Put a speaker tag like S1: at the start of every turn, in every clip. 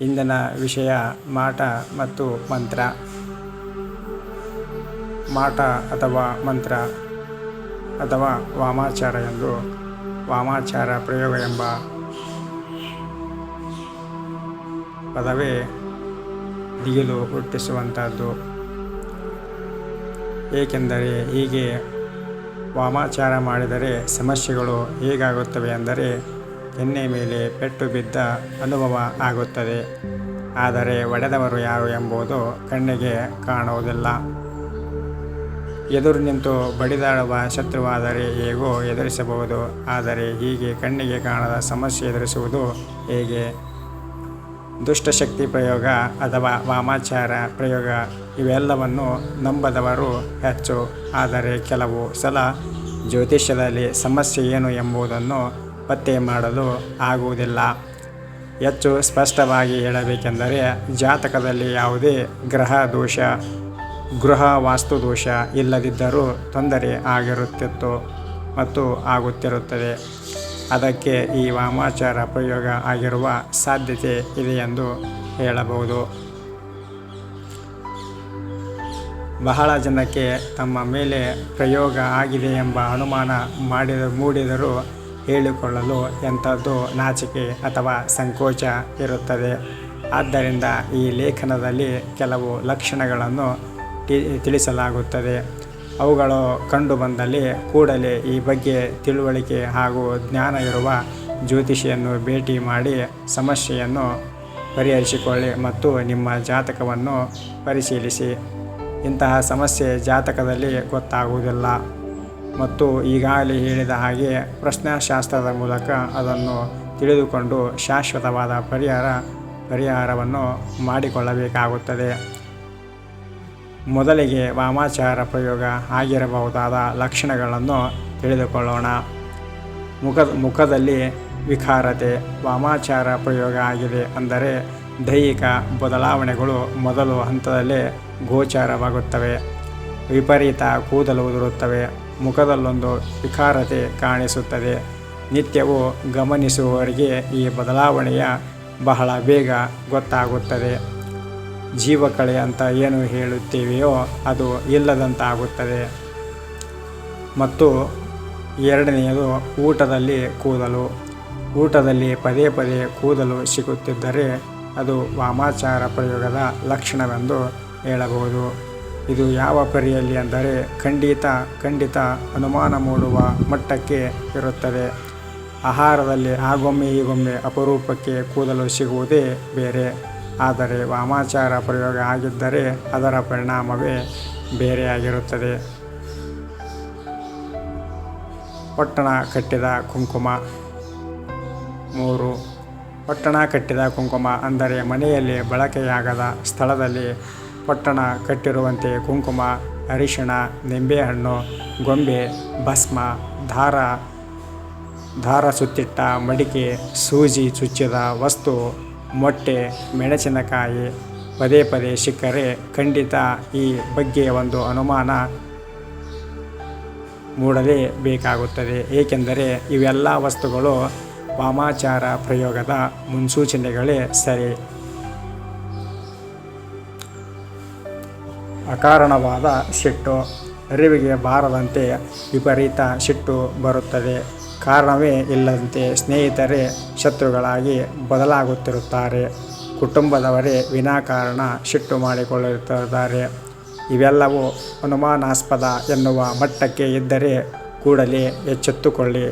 S1: ಇಂದಿನ ವಿಷಯ, ಮಾಟ ಮತ್ತು ಮಂತ್ರ. ಮಾಟ ಅಥವಾ ಮಂತ್ರ ಅಥವಾ ವಾಮಾಚಾರ ಎಂದು, ವಾಮಾಚಾರ ಪ್ರಯೋಗ ಎಂಬ ಪದವೇ ದಿಗಿಲು ಹುಟ್ಟಿಸುವಂಥದ್ದು ಏಕೆಂದರೆ ಹೀಗೆ ವಾಮಾಚಾರ ಮಾಡಿದರೆ ಸಮಸ್ಯೆಗಳು ಹೇಗಾಗುತ್ತವೆ ಅಂದರೆ ಕೆನ್ನೆ ಮೇಲೆ ಪೆಟ್ಟು ಬಿದ್ದ ಅನುಭವ ಆಗುತ್ತದೆ. ಆದರೆ ಒಡೆದವರು ಯಾರು ಎಂಬುದು ಕಣ್ಣಿಗೆ ಕಾಣುವುದಿಲ್ಲ. ಎದುರು ನಿಂತು ಬಡಿದಾಡುವ ಶತ್ರುವಾದರೆ ಹೇಗೋ ಎದುರಿಸಬಹುದು, ಆದರೆ ಹೀಗೆ ಕಣ್ಣಿಗೆ ಕಾಣದ ಸಮಸ್ಯೆ ಎದುರಿಸುವುದು ಹೇಗೆ? ದುಷ್ಟಶಕ್ತಿ ಪ್ರಯೋಗ ಅಥವಾ ವಾಮಾಚಾರ ಪ್ರಯೋಗ, ಇವೆಲ್ಲವನ್ನು ನಂಬದವರು ಹೆಚ್ಚು. ಆದರೆ ಕೆಲವು ಸಲ ಜ್ಯೋತಿಷ್ಯದಲ್ಲಿ ಸಮಸ್ಯೆ ಏನು ಎಂಬುದನ್ನು ಪತ್ತೆ ಮಾಡಲು ಆಗುವುದಿಲ್ಲ. ಹೆಚ್ಚು ಸ್ಪಷ್ಟವಾಗಿ ಹೇಳಬೇಕೆಂದರೆ, ಜಾತಕದಲ್ಲಿ ಯಾವುದೇ ಗ್ರಹ ದೋಷ, ಗೃಹ ವಾಸ್ತು ದೋಷ ಇಲ್ಲದಿದ್ದರೂ ತೊಂದರೆ ಆಗಿರುತ್ತಿತ್ತು ಮತ್ತು ಆಗುತ್ತಿರುತ್ತದೆ. ಅದಕ್ಕೆ ಈ ವಾಮಾಚಾರ ಪ್ರಯೋಗ ಆಗಿರುವ ಸಾಧ್ಯತೆ ಇದೆ ಎಂದು ಹೇಳಬಹುದು. ಬಹಳ ಜನಕ್ಕೆ ತಮ್ಮ ಮೇಲೆ ಪ್ರಯೋಗ ಆಗಿದೆ ಎಂಬ ಅನುಮಾನ ಮಾಡಿದ, ಮೂಡಿದರೂ ಹೇಳಿಕೊಳ್ಳಲು ಎಂಥದ್ದು ನಾಚಿಕೆ ಅಥವಾ ಸಂಕೋಚ ಇರುತ್ತದೆ. ಆದ್ದರಿಂದ ಈ ಲೇಖನದಲ್ಲಿ ಕೆಲವು ಲಕ್ಷಣಗಳನ್ನು ತಿಳಿಸಲಾಗುತ್ತದೆ. ಅವುಗಳು ಕಂಡುಬಂದಲ್ಲಿ ಕೂಡಲೇ ಈ ಬಗ್ಗೆ ತಿಳುವಳಿಕೆ ಹಾಗೂ ಜ್ಞಾನ ಇರುವ ಜ್ಯೋತಿಷಿಯನ್ನು ಭೇಟಿ ಮಾಡಿ ಸಮಸ್ಯೆಯನ್ನು ಪರಿಹರಿಸಿಕೊಳ್ಳಿ ಮತ್ತು ನಿಮ್ಮ ಜಾತಕವನ್ನು ಪರಿಶೀಲಿಸಿ. ಇಂತಹ ಸಮಸ್ಯೆ ಜಾತಕದಲ್ಲಿ ಗೊತ್ತಾಗುವುದಿಲ್ಲ. ಮತ್ತು ಈಗಾಗಲೇ ಹೇಳಿದ ಹಾಗೆ ಪ್ರಶ್ನಾಶಾಸ್ತ್ರದ ಮೂಲಕ ಅದನ್ನು ತಿಳಿದುಕೊಂಡು ಶಾಶ್ವತವಾದ ಪರಿಹಾರ, ಪರಿಹಾರವನ್ನು ಮಾಡಿಕೊಳ್ಳಬೇಕಾಗುತ್ತದೆ. ಮೊದಲಿಗೆ ವಾಮಾಚಾರ ಪ್ರಯೋಗ ಆಗಿರಬಹುದಾದ ಲಕ್ಷಣಗಳನ್ನು ತಿಳಿದುಕೊಳ್ಳೋಣ. ಮುಖ ಮುಖದಲ್ಲಿ ವಿಕಾರತೆ, ವಾಮಾಚಾರ ಪ್ರಯೋಗ ಆಗಿದೆ ಅಂದರೆ ದೈಹಿಕ ಬದಲಾವಣೆಗಳು ಮೊದಲು ಹಂತದಲ್ಲೇ ಗೋಚಾರವಾಗುತ್ತವೆ. ವಿಪರೀತ ಕೂದಲು ಉದುರುತ್ತವೆ. ಮುಖದಲ್ಲೊಂದು ವಿಕಾರತೆ ಕಾಣಿಸುತ್ತದೆ. ನಿತ್ಯವೂ ಗಮನಿಸುವವರಿಗೆ ಈ ಬದಲಾವಣೆಯ ಬಹಳ ಬೇಗ ಗೊತ್ತಾಗುತ್ತದೆ. ಜೀವಕಳೆ ಅಂತ ಏನು ಹೇಳುತ್ತೇವೆಯೋ ಅದು ಇಲ್ಲದಂತಾಗುತ್ತದೆ. ಮತ್ತು ಎರಡನೆಯದು ಊಟದಲ್ಲಿ ಕೂದಲು. ಊಟದಲ್ಲಿ ಪದೇ ಪದೇ ಕೂದಲು ಸಿಗುತ್ತಿದ್ದರೆ ಅದು ವಾಮಾಚಾರ ಪ್ರಯೋಗದ ಲಕ್ಷಣವೆಂದು ಹೇಳಬಹುದು. ಇದು ಯಾವ ಪರಿಯಲ್ಲಿ ಅಂದರೆ ಖಂಡಿತ ಖಂಡಿತ ಅನುಮಾನ ಮೂಡುವ ಮಟ್ಟಕ್ಕೆ ಇರುತ್ತದೆ. ಆಹಾರದಲ್ಲಿ ಆಗೊಮ್ಮೆ ಈಗೊಮ್ಮೆ ಅಪರೂಪಕ್ಕೆ ಕೂದಲು ಸಿಗುವುದೇ ಬೇರೆ. ಆದರೆ ವಾಮಾಚಾರ ಪ್ರಯೋಗ ಆಗಿದ್ದರೆ ಅದರ ಪರಿಣಾಮವೇ ಬೇರೆಯಾಗಿರುತ್ತದೆ. ಪಟ್ಟಣ ಕಟ್ಟಿದ ಕುಂಕುಮ. ಮೂರು, ಪಟ್ಟಣ ಕಟ್ಟಿದ ಕುಂಕುಮ ಅಂದರೆ ಮನೆಯಲ್ಲಿ ಬಳಕೆಯಾಗದ ಸ್ಥಳದಲ್ಲಿ ಪೊಟ್ಟಣ ಕಟ್ಟಿರುವಂತೆ ಕುಂಕುಮ, ಅರಿಶಿಣ, ನಿಂಬೆಹಣ್ಣು, ಗೊಂಬೆ, ಭಸ್ಮ ದಾರ ದಾರ ಸುತ್ತಿಟ್ಟ ಮಡಿಕೆ, ಸೂಜಿ ಚುಚ್ಚಿದ ವಸ್ತು, ಮೊಟ್ಟೆ, ಮೆಣಸಿನಕಾಯಿ, ಪದೇ ಪದೇ ಸಿಕ್ಕರೆ ಖಂಡಿತ ಈ ಬಗ್ಗೆ ಒಂದು ಅನುಮಾನ ಮೂಡಲೇ ಬೇಕಾಗುತ್ತದೆ. ಏಕೆಂದರೆ ಇವೆಲ್ಲ ವಸ್ತುಗಳು ವಾಮಾಚಾರ ಪ್ರಯೋಗದ ಮುನ್ಸೂಚನೆಗಳೇ ಸರಿ. ಅಕಾರಣವಾದ ಸಿಟ್ಟು, ಅರಿವಿಗೆ ಬಾರದಂತೆ ವಿಪರೀತ ಸಿಟ್ಟು ಬರುತ್ತದೆ. ಕಾರಣವೇ ಇಲ್ಲದಂತೆ ಸ್ನೇಹಿತರೇ, ಶತ್ರುಗಳಾಗಿ ಬದಲಾಗುತ್ತಿರುತ್ತಾರೆ. ಕುಟುಂಬದವರೇ ವಿನಾಕಾರಣ ಸಿಟ್ಟು ಮಾಡಿಕೊಳ್ಳುತ್ತಿದ್ದಾರೆ. ಇವೆಲ್ಲವೂ ಅನುಮಾನಾಸ್ಪದ ಎನ್ನುವ ಮಟ್ಟಕ್ಕೆ ಇದ್ದರೆ ಕೂಡಲೇ ಎಚ್ಚೆತ್ತುಕೊಳ್ಳಿ.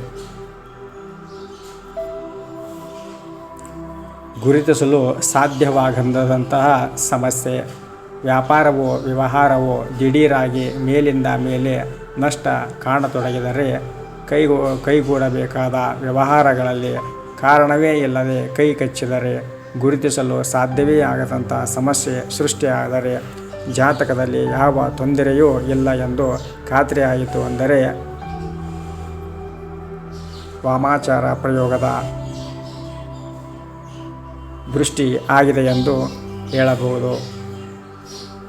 S1: ಗುರುತಿಸಲು ಸಾಧ್ಯವಾಗದಂತಹ ಸಮಸ್ಯೆ. ವ್ಯಾಪಾರವೋ, ವ್ಯವಹಾರವೋ ದಿಢೀರಾಗಿ ಮೇಲಿಂದ ಮೇಲೆ ನಷ್ಟ ಕಾಣತೊಡಗಿದರೆ ಕೈಗೂ, ಕೈಗೂಡಬೇಕಾದ ವ್ಯವಹಾರಗಳಲ್ಲಿ ಕಾರಣವೇ ಇಲ್ಲದೆ ಕೈ ಕಚ್ಚಿದರೆ ಗುರುತಿಸಲು ಸಾಧ್ಯವೇ ಆಗದಂಥ ಸಮಸ್ಯೆ ಸೃಷ್ಟಿಯಾದರೆ ಜಾತಕದಲ್ಲಿ ಯಾವ ತೊಂದರೆಯೂ ಇಲ್ಲ ಎಂದು ಖಾತ್ರಿಯಾಯಿತು ಅಂದರೆ ವಾಮಾಚಾರ ಪ್ರಯೋಗದ ದೃಷ್ಟಿ ಆಗಿದೆ ಎಂದು ಹೇಳಬಹುದು.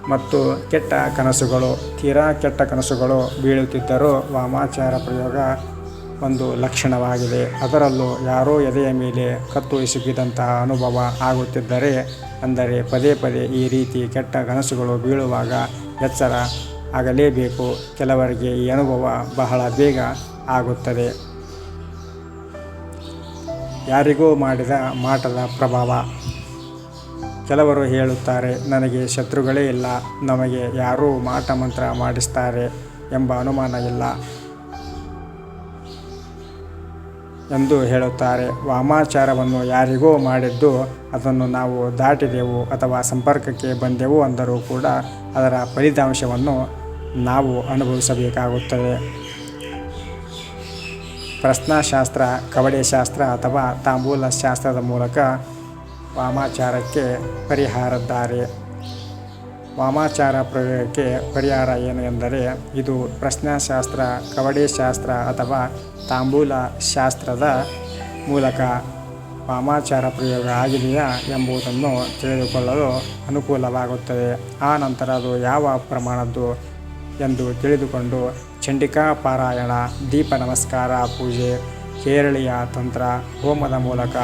S1: ಮತ್ತು ಕೆಟ್ಟ ಕನಸುಗಳು, ತೀರಾ ಕೆಟ್ಟ ಕನಸುಗಳು ಬೀಳುತ್ತಿದ್ದರೂ ವಾಮಾಚಾರ ಪ್ರಯೋಗ ಒಂದು ಲಕ್ಷಣವಾಗಿದೆ. ಅದರಲ್ಲೂ ಯಾರೋ ಎದೆಯ ಮೇಲೆ ಕತ್ತು ಇಸುಕಿದಂತಹ ಅನುಭವ ಆಗುತ್ತಿದ್ದರೆ, ಅಂದರೆ ಪದೇ ಪದೇ ಈ ರೀತಿ ಕೆಟ್ಟ ಕನಸುಗಳು ಬೀಳುವಾಗ ಎಚ್ಚರ ಆಗಲೇಬೇಕು. ಕೆಲವರಿಗೆ ಈ ಅನುಭವ ಬಹಳ ಬೇಗ ಆಗುತ್ತದೆ. ಯಾರಿಗೂ ಮಾಡಿದ ಮಾಟದ ಪ್ರಭಾವ. ಕೆಲವರು ಹೇಳುತ್ತಾರೆ, ನನಗೆ ಶತ್ರುಗಳೇ ಇಲ್ಲ, ನಮಗೆ ಯಾರೂ ಮಾಟ ಮಂತ್ರ ಮಾಡಿಸ್ತಾರೆ ಎಂಬ ಅನುಮಾನ ಇಲ್ಲ ಎಂದು ಹೇಳುತ್ತಾರೆ. ವಾಮಾಚಾರವನ್ನು ಯಾರಿಗೋ ಮಾಡಿದ್ದು ಅದನ್ನು ನಾವು ದಾಟಿದೆವು ಅಥವಾ ಸಂಪರ್ಕಕ್ಕೆ ಬಂದೆವು ಅಂದರೂ ಕೂಡ ಅದರ ಫಲಿತಾಂಶವನ್ನು ನಾವು ಅನುಭವಿಸಬೇಕಾಗುತ್ತದೆ. ಪ್ರಶ್ನಾಶಾಸ್ತ್ರ, ಕವಡೆ ಶಾಸ್ತ್ರ ಅಥವಾ ತಾಂಬೂಲ ಶಾಸ್ತ್ರದ ಮೂಲಕ ವಾಮಾಚಾರಕ್ಕೆ ಪರಿಹಾರ ದಾರಿ ವಾಮಾಚಾರ ಪ್ರಯೋಗಕ್ಕೆ ಪರಿಹಾರ ಏನು ಎಂದರೆ, ಇದು ಪ್ರಶ್ನಾಶಾಸ್ತ್ರ ಕವಡೆ ಶಾಸ್ತ್ರ ಅಥವಾ ತಾಂಬೂಲ ಶಾಸ್ತ್ರದ ಮೂಲಕ ವಾಮಾಚಾರ ಪ್ರಯೋಗ ಆಗಿದೆಯಾ ಎಂಬುದನ್ನು ತಿಳಿದುಕೊಳ್ಳಲು ಅನುಕೂಲವಾಗುತ್ತದೆ. ಆ ನಂತರ ಅದು ಯಾವ ಪ್ರಮಾಣದ್ದು ಎಂದು ತಿಳಿದುಕೊಂಡು ಚಂಡಿಕಾ ಪಾರಾಯಣ, ದೀಪ ನಮಸ್ಕಾರ, ಪೂಜೆ, ಕೇರಳೀಯ ತಂತ್ರ, ಹೋಮದ ಮೂಲಕ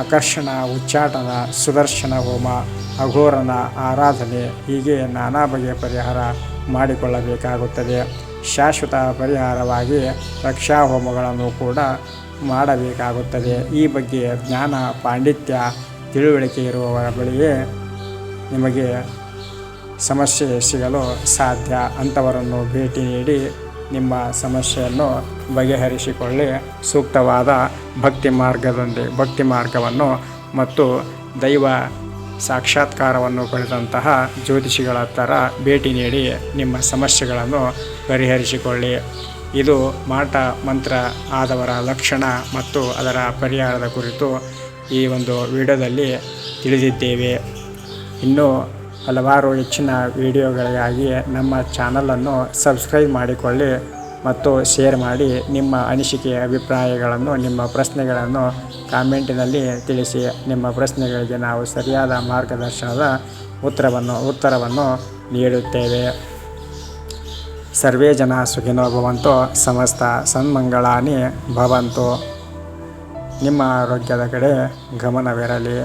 S1: ಆಕರ್ಷಣ, ಉಚ್ಚಾಟನ, ಸುದರ್ಶನ, ಹೋಮ, ಅಘೋರನ, ಆರಾಧನೆ ಹೀಗೆ ನಾನಾ ಬಗೆಯ ಪರಿಹಾರ ಮಾಡಿಕೊಳ್ಳಬೇಕಾಗುತ್ತದೆ. ಶಾಶ್ವತ ಪರಿಹಾರವಾಗಿ ರಕ್ಷಾ ಹೋಮಗಳನ್ನು ಕೂಡ ಮಾಡಬೇಕಾಗುತ್ತದೆ. ಈ ಬಗ್ಗೆ ಜ್ಞಾನ, ಪಾಂಡಿತ್ಯ, ತಿಳುವಳಿಕೆ ಇರುವವರ ಬಳಿಯೇ ನಿಮಗೆ ಸಮಸ್ಯೆ ಸಿಗಲು ಸಾಧ್ಯ ಅಂಥವರನ್ನು ಭೇಟಿ ನೀಡಿ ನಿಮ್ಮ ಸಮಸ್ಯೆಯನ್ನು ಬಗೆಹರಿಸಿಕೊಳ್ಳಿ. ಸೂಕ್ತವಾದ ಭಕ್ತಿ ಮಾರ್ಗದೊಂದಿಗೆ ಭಕ್ತಿ ಮಾರ್ಗವನ್ನು ಮತ್ತು ದೈವ ಸಾಕ್ಷಾತ್ಕಾರವನ್ನು ಪಡೆದಂತಹ ಜ್ಯೋತಿಷಿಗಳ ಥರ ಭೇಟಿ ನೀಡಿ ನಿಮ್ಮ ಸಮಸ್ಯೆಗಳನ್ನು ಪರಿಹರಿಸಿಕೊಳ್ಳಿ. ಇದು ಮಾಟ ಮಂತ್ರ ಆದವರ ಲಕ್ಷಣ ಮತ್ತು ಅದರ ಪರಿಹಾರದ ಕುರಿತು ಈ ಒಂದು ವಿಡಿಯೋದಲ್ಲಿ ತಿಳಿದಿದ್ದೇವೆ. ಇನ್ನೂ ಹಲವಾರು ಹೆಚ್ಚಿನ ವಿಡಿಯೋಗಳಿಗಾಗಿ ನಮ್ಮ ಚಾನಲನ್ನು ಸಬ್ಸ್ಕ್ರೈಬ್ ಮಾಡಿಕೊಳ್ಳಿ ಮತ್ತು ಶೇರ್ ಮಾಡಿ ನಿಮ್ಮ ಅನಿಸಿಕೆ ಅಭಿಪ್ರಾಯಗಳನ್ನು, ನಿಮ್ಮ ಪ್ರಶ್ನೆಗಳನ್ನು ಕಾಮೆಂಟಿನಲ್ಲಿ ತಿಳಿಸಿ. ನಿಮ್ಮ ಪ್ರಶ್ನೆಗಳಿಗೆ ನಾವು ಸರಿಯಾದ ಮಾರ್ಗದರ್ಶನದ ಉತ್ತರವನ್ನು ಉತ್ತರವನ್ನು ನೀಡುತ್ತೇವೆ. ಸರ್ವೇ ಜನ ಸುಖಿನೋ ಭವಂತು, ಸಮಸ್ತ ಸನ್ಮಂಗಳಾನಿ ಭವಂತು. ನಿಮ್ಮ ಆರೋಗ್ಯದ ಕಡೆ ಗಮನವಿರಲಿ.